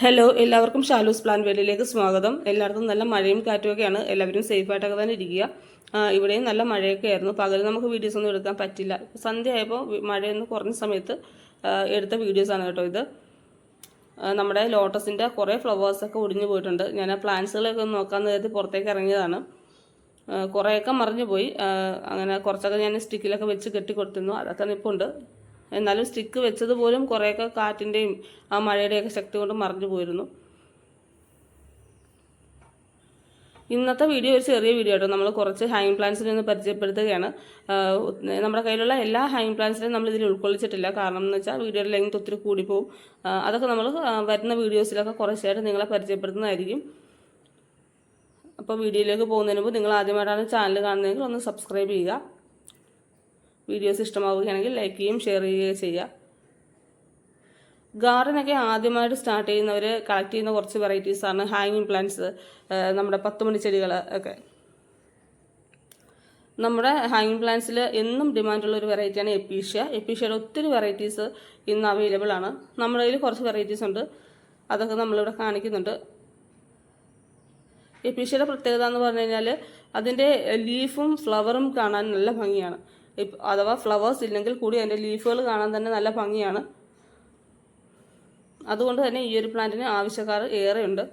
Hello എല്ലാവർക്കും Shalu's plan വേലിയിലേക്ക് സ്വാഗതം. എല്ലായിടത്തും നല്ല മഴയും കാറ്റുമൊക്കെയാണ്. എല്ലാവരും സേഫായിട്ടൊക്കെ തന്നെ ഇരിക്കുക. ഇവിടെയും നല്ല മഴയൊക്കെ ആയിരുന്നു. പകൽ നമുക്ക് വീഡിയോസ് ഒന്നും എടുക്കാൻ പറ്റില്ല. സന്ധ്യ ആയപ്പോൾ മഴയൊന്ന് കുറഞ്ഞ സമയത്ത് എടുത്ത വീഡിയോസാണ് കേട്ടോ ഇത്. നമ്മുടെ ലോട്ടസിന്റെ കുറേ ഫ്ലവേഴ്സൊക്കെ ഒടിഞ്ഞു പോയിട്ടുണ്ട്. ഞാൻ ആ പ്ലാന്റ്സുകളൊക്കെ ഒന്ന് നോക്കാമെന്ന് കരുതി പുറത്തേക്ക് ഇറങ്ങിയതാണ്. കുറേയൊക്കെ മറിഞ്ഞു പോയി. അങ്ങനെ കുറച്ചൊക്കെ ഞാൻ സ്റ്റിക്കിലൊക്കെ വെച്ച് കെട്ടി കൊടുത്തിരുന്നു അതൊക്കെ നിൽപ്പുണ്ട് എന്നാലും സ്റ്റിക്ക് വെച്ചത് പോലും കുറേയൊക്കെ കാറ്റിന്റെയും ആ മഴയുടെയൊക്കെ ശക്തി കൊണ്ട് മറിഞ്ഞു പോയിരുന്നു. ഇന്നത്തെ വീഡിയോ ഒരു ചെറിയ വീഡിയോ കേട്ടോ നമ്മൾ കുറച്ച് ഹാങ് പ്ലാന്റ്സിനെ നിന്ന് പരിചയപ്പെടുത്തുകയാണ്. നമ്മുടെ കയ്യിലുള്ള എല്ലാ ഹാങ് പ്ലാന്റ്സിനെയും നമ്മൾ ഇതിൽ ഉൾക്കൊള്ളിച്ചിട്ടില്ല. കാരണം എന്ന് വെച്ചാൽ വീഡിയോയുടെ ലെങ്ത് ഒത്തിരി കൂടിപ്പോവും അതൊക്കെ നമ്മൾ വരുന്ന വീഡിയോസിലൊക്കെ കുറച്ചായിട്ട് നിങ്ങളെ പരിചയപ്പെടുത്തുന്നതായിരിക്കും. അപ്പോൾ വീഡിയോയിലേക്ക് പോകുന്നതിന് മുമ്പ് നിങ്ങൾ ആദ്യമായിട്ടാണ് ചാനൽ കാണുന്നതെങ്കിൽ ഒന്ന് സബ്സ്ക്രൈബ് ചെയ്യുക. വീഡിയോസ് ഇഷ്ടമാവുകയാണെങ്കിൽ ലൈക്ക് ചെയ്യുകയും ഷെയർ ചെയ്യുകയും ചെയ്യുക. ഗാർഡനൊക്കെ ആദ്യമായിട്ട് സ്റ്റാർട്ട് ചെയ്യുന്നവർ കളക്ട് ചെയ്യുന്ന കുറച്ച് വെറൈറ്റീസാണ് ഹാങ്ങിങ് പ്ലാന്റ്സ് നമ്മുടെ പത്തുമണി ചെടികൾ ഒക്കെ. നമ്മുടെ ഹാങ്ങിങ് പ്ലാന്റ്സിൽ എന്നും ഡിമാൻഡുള്ള ഒരു വെറൈറ്റിയാണ് എപ്പീഷ്യ എപ്പീഷ്യയുടെ ഒത്തിരി വെറൈറ്റീസ് ഇന്ന് അവൈലബിൾ ആണ്. നമ്മുടെ കയ്യിൽ കുറച്ച് വെറൈറ്റീസ് ഉണ്ട്. അതൊക്കെ നമ്മളിവിടെ കാണിക്കുന്നുണ്ട്. എപ്പീഷ്യയുടെ പ്രത്യേകത എന്ന് പറഞ്ഞു കഴിഞ്ഞാൽ അതിന്റെ ലീഫും ഫ്ലവറും കാണാൻ നല്ല ഭംഗിയാണ്. അഥവാ ഫ്ലവേഴ്സ് ഇല്ലെങ്കിൽ കൂടി അതിന്റെ ലീഫുകൾ കാണാൻ തന്നെ നല്ല ഭംഗിയാണ്. അതുകൊണ്ട് തന്നെ ഈ ഒരു പ്ലാന്റിന് ആവശ്യക്കാർ ഏറെയുണ്ട്.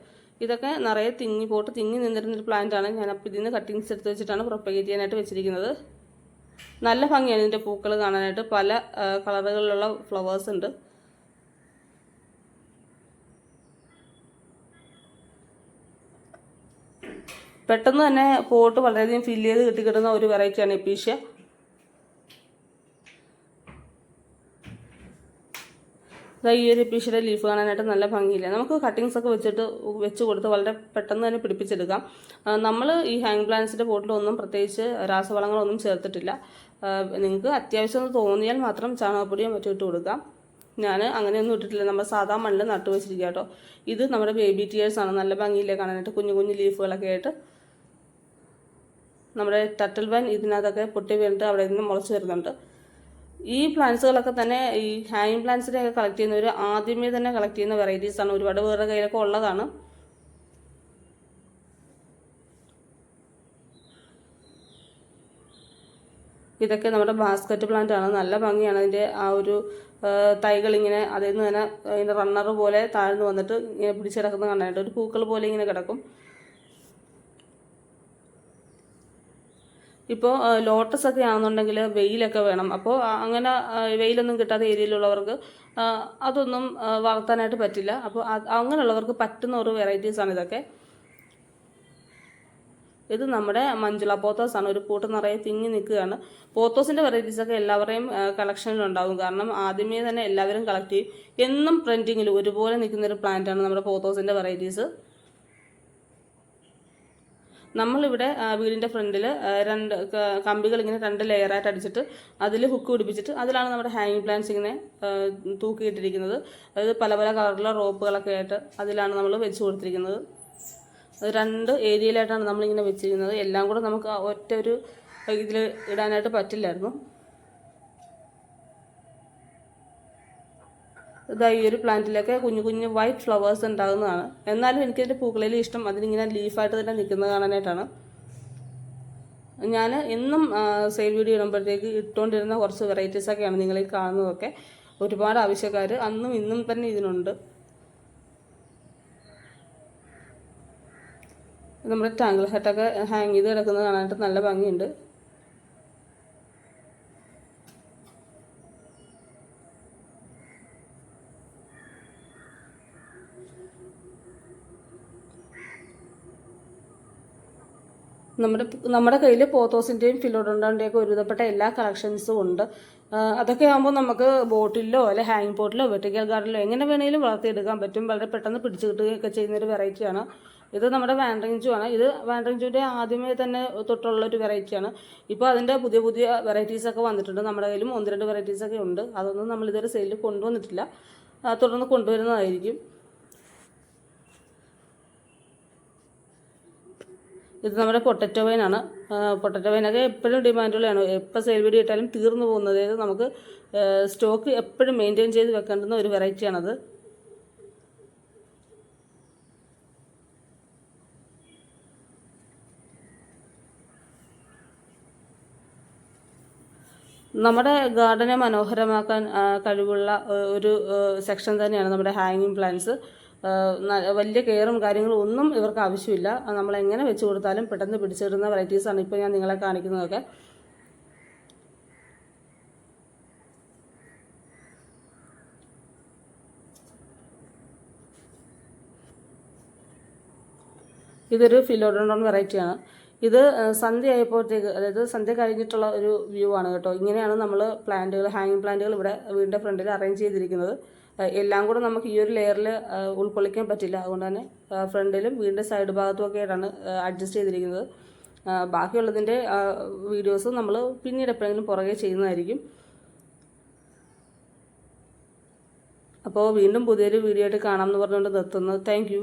ഇതൊക്കെ നിറയെ തിങ്ങി പോട്ട് തിങ്ങി നിന്നിരുന്നൊരു പ്ലാന്റാണ് ഞാൻ അപ്പോൾ ഇതിൽ നിന്ന് കട്ടിങ്സ് എടുത്ത് വെച്ചിട്ടാണ് പ്രൊപ്പഗേറ്റ് ചെയ്യാനായിട്ട് വെച്ചിരിക്കുന്നത്. നല്ല ഭംഗിയാണ് ഇതിന്റെ പൂക്കൾ കാണാനായിട്ട്. പല കളറുകളിലുള്ള ഫ്ലവേഴ്സ് ഉണ്ട്. പെട്ടെന്ന് തന്നെ പോട്ട് വളരെയധികം ഫില്ല് ചെയ്ത് കിട്ടിക്കിട്ടുന്ന ഒരു വെറൈറ്റിയാണ് എപ്പീഷ്യ ദാ ഈ ഒരു പീഷിയുടെ ലീഫ് കാണാനായിട്ട് നല്ല ഭംഗിയില്ല? നമുക്ക് കട്ടിങ്സ് ഒക്കെ വെച്ചിട്ട് വെച്ച് കൊടുത്ത് വളരെ പെട്ടെന്ന് തന്നെ പിടിപ്പിച്ചെടുക്കാം. നമ്മൾ ഈ ഹാങ് പ്ലാന്റ്സിന്റെ പോട്ടിലൊന്നും പ്രത്യേകിച്ച് രാസവളങ്ങളൊന്നും ചേർത്തിട്ടില്ല. നിങ്ങൾക്ക് അത്യാവശ്യം തോന്നിയാൽ മാത്രം ചാണകപ്പൊടിയും മറ്റും ഇട്ട് കൊടുക്കാം. ഞാൻ അങ്ങനെയൊന്നും ഇട്ടിട്ടില്ല. നമ്മൾ സാധാ മണ്ണിൽ നട്ടു വെച്ചിരിക്കുക കേട്ടോ. ഇത് നമ്മുടെ ബേബി ആണ്. നല്ല ഭംഗിയില്ലേ കാണാനായിട്ട്? കുഞ്ഞു കുഞ്ഞു ലീഫുകളൊക്കെ ആയിട്ട്. നമ്മുടെ ടട്ടൽ വൻ ഇതിനകത്തൊക്കെ പൊട്ടി വീണിട്ട് അവിടെ നിന്ന് മുളച്ച് വരുന്നുണ്ട്. ഈ പ്ലാന്റ്സുകളൊക്കെ തന്നെ ഈ ഹാങ്ങിങ് പ്ലാന്റ്സിനെയൊക്കെ കളക്ട് ചെയ്യുന്നവർ ആദ്യമേ തന്നെ കളക്ട് ചെയ്യുന്ന വെറൈറ്റീസ് ആണ്. ഒരുപാട് വേറെ കയ്യിലൊക്കെ ഉള്ളതാണ്. ഇതൊക്കെ നമ്മുടെ ബാസ്ക്കറ്റ് പ്ലാന്റ് ആണ്. നല്ല ഭംഗിയാണ്. അതിന്റെ ആ ഒരു തൈകൾ ഇങ്ങനെ അതിൽ നിന്ന് തന്നെ അതിന്റെ റണ്ണർ പോലെ താഴ്ന്നു വന്നിട്ട് ഇങ്ങനെ പിടിച്ചു കിടക്കുന്ന കാണാനായിട്ട് ഒരു പൂക്കൾ പോലെ ഇങ്ങനെ കിടക്കും. ഇപ്പോൾ ലോട്ടസ് ഒക്കെ ആണെന്നുണ്ടെങ്കിൽ വെയിലൊക്കെ വേണം. അപ്പോൾ അങ്ങനെ വെയിലൊന്നും കിട്ടാത്ത ഏരിയയിലുള്ളവർക്ക് അതൊന്നും വളർത്താനായിട്ട് പറ്റില്ല. അപ്പോൾ അങ്ങനെയുള്ളവർക്ക് പറ്റുന്ന ഒരു വെറൈറ്റീസാണ് ഇതൊക്കെ. ഇത് നമ്മുടെ മഞ്ജുള പോത്തോസ് ആണ്. ഒരു കൂട്ടം നിറയെ തിങ്ങി നിൽക്കുകയാണ്. പോത്തോസിന്റെ വെറൈറ്റീസൊക്കെ എല്ലാവരുടെയും കളക്ഷനിലുണ്ടാകും കാരണം ആദ്യമേ തന്നെ എല്ലാവരും കളക്ട് ചെയ്യും. എന്നും പ്രിന്റിങ്ങിൽ ഒരുപോലെ നിൽക്കുന്ന ഒരു പ്ലാന്റാണ് നമ്മുടെ പോത്തോസിന്റെ വെറൈറ്റീസ് നമ്മളിവിടെ വീടിന്റെ ഫ്രണ്ടിൽ രണ്ട് കമ്പികൾ ഇങ്ങനെ രണ്ട് ലെയറായിട്ട് അടിച്ചിട്ട് അതിൽ ഹുക്ക് പിടിപ്പിച്ചിട്ട് അതിലാണ് നമ്മുടെ ഹാങ്ങിങ് പ്ലാന്റ്സ് ഇങ്ങനെ തൂക്കിയിട്ടിരിക്കുന്നത്. അതായത് പല പല കളറിലുള്ള റോപ്പുകളൊക്കെ ആയിട്ട് അതിലാണ് നമ്മൾ വെച്ച് കൊടുത്തിരിക്കുന്നത്. രണ്ട് ഏരിയയിലായിട്ടാണ് നമ്മളിങ്ങനെ വെച്ചിരിക്കുന്നത്. എല്ലാം കൂടെ നമുക്ക് ഒറ്റ ഒരു ഇതിൽ ഇടാനായിട്ട് പറ്റില്ലായിരുന്നു. ഇതാ ഈ ഒരു പ്ലാന്റിലൊക്കെ കുഞ്ഞു കുഞ്ഞു വൈറ്റ് ഫ്ലവേഴ്സ് ഉണ്ടാകുന്നതാണ്. എന്നാലും എനിക്കതിന്റെ പൂക്കളിൽ ഇഷ്ടം. അതിനിങ്ങനെ ലീഫായിട്ട് തന്നെ നിൽക്കുന്നത് കാണാനായിട്ടാണ്. ഞാൻ എന്നും സെയിൽ വീഡിയോ ഇടുമ്പോഴത്തേക്ക് ഇട്ടുകൊണ്ടിരുന്ന കുറച്ച് വെറൈറ്റീസൊക്കെയാണ് നിങ്ങൾ ഈ കാണുന്നതൊക്കെ. ഒരുപാട് ആവശ്യക്കാർ അന്നും ഇന്നും തന്നെ ഇതിനുണ്ട്. നമ്മുടെ ടാങ്കിൾ ഹെട്ടൊക്കെ ഹാങ് ചെയ്ത് കിടക്കുന്നത് കാണാനായിട്ട് നല്ല ഭംഗിയുണ്ട്. നമ്മുടെ നമ്മുടെ കയ്യിൽ പോത്തോസിന്റെയും ഫിലോഡോണ്ടോന്റെയൊക്കെ ഒരുവിധപ്പെട്ട എല്ലാ കളക്ഷൻസും ഉണ്ട്. അതൊക്കെ ആകുമ്പോൾ നമുക്ക് ബോട്ടിലോ അല്ലെ ഹാങ് പോട്ടിലോ വെർട്ടിക്കൽ ഗാർഡനിലോ എങ്ങനെ വേണമെങ്കിലും വളർത്തിയെടുക്കാൻ പറ്റും. വളരെ പെട്ടെന്ന് പിടിച്ചു കിട്ടുകയൊക്കെ ചെയ്യുന്നൊരു വെറൈറ്റിയാണ്. ഇത് നമ്മുടെ വാൻഡ്രിഞ്ചു ആണ് ഇത് വാൻഡ്രിഞ്ചുവിന്റെ ആദ്യമേ തന്നെ തൊട്ടുള്ള ഒരു വെറൈറ്റിയാണ്. ഇപ്പോൾ അതിന്റെ പുതിയ പുതിയ വെറൈറ്റീസൊക്കെ വന്നിട്ടുണ്ട്. നമ്മുടെ കയ്യിലും ഒന്ന് രണ്ട് വെറൈറ്റീസൊക്കെ ഉണ്ട്. അതൊന്നും നമ്മൾ ഇതുവരെ സെയിലിൽ കൊണ്ടുവന്നിട്ടില്ല. തുടർന്ന് കൊണ്ടുവരുന്നതായിരിക്കും. ഇത് നമ്മുടെ പൊട്ടറ്റോ വൈനാണ് പൊട്ടറ്റോ വൈനൊക്കെ എപ്പോഴും ഡിമാൻഡുള്ളതാണ് എപ്പോൾ സെയിൽ വീഡിയോ ഇട്ടാലും തീർന്നു പോകുന്നത്. അതായത് നമുക്ക് സ്റ്റോക്ക് എപ്പോഴും മെയിന്റെയിൻ ചെയ്ത് വെക്കേണ്ടുന്ന ഒരു വെറൈറ്റിയാണത് നമ്മുടെ ഗാർഡനെ മനോഹരമാക്കാൻ കഴിവുള്ള ഒരു സെക്ഷൻ തന്നെയാണ് നമ്മുടെ ഹാങ്ങിങ് പ്ലാന്റ്സ് വലിയ കെയറും കാര്യങ്ങളും ഒന്നും ഇവർക്ക് ആവശ്യമില്ല. നമ്മളെങ്ങനെ വെച്ച് കൊടുത്താലും പെട്ടെന്ന് പിടിച്ചിടുന്ന വെറൈറ്റീസാണ് ഇപ്പോൾ ഞാൻ നിങ്ങളെ കാണിക്കുന്നതൊക്കെ. ഇതൊരു ഫിലോഡോൺ വെറൈറ്റിയാണ് ഇത് സന്ധ്യ ആയപ്പോഴത്തേക്ക് അതായത് സന്ധ്യ കഴിഞ്ഞിട്ടുള്ള ഒരു വ്യൂ ആണ് കേട്ടോ. ഇങ്ങനെയാണ് നമ്മൾ പ്ലാന്റുകൾ ഹാങ്ങിങ് പ്ലാന്റുകൾ ഇവിടെ വീടിന്റെ ഫ്രണ്ടിൽ അറേഞ്ച് ചെയ്തിരിക്കുന്നത്. എല്ലാം കൂടെ നമുക്ക് ഈ ഒരു ലെയറിൽ ഉൾക്കൊള്ളിക്കാൻ പറ്റില്ല. അതുകൊണ്ട് തന്നെ ഫ്രണ്ടിലും വീടിന്റെ സൈഡ് ഭാഗത്തും ഒക്കെ ആയിട്ടാണ് അഡ്ജസ്റ്റ് ചെയ്തിരിക്കുന്നത്. ബാക്കിയുള്ളതിന്റെ വീഡിയോസ് നമ്മൾ പിന്നീട് എപ്പോഴെങ്കിലും പുറകെ ചെയ്യുന്നതായിരിക്കും. അപ്പോൾ വീണ്ടും പുതിയൊരു വീഡിയോ ആയിട്ട് കാണാമെന്ന് പറഞ്ഞുകൊണ്ട് നിർത്തുന്നു. താങ്ക്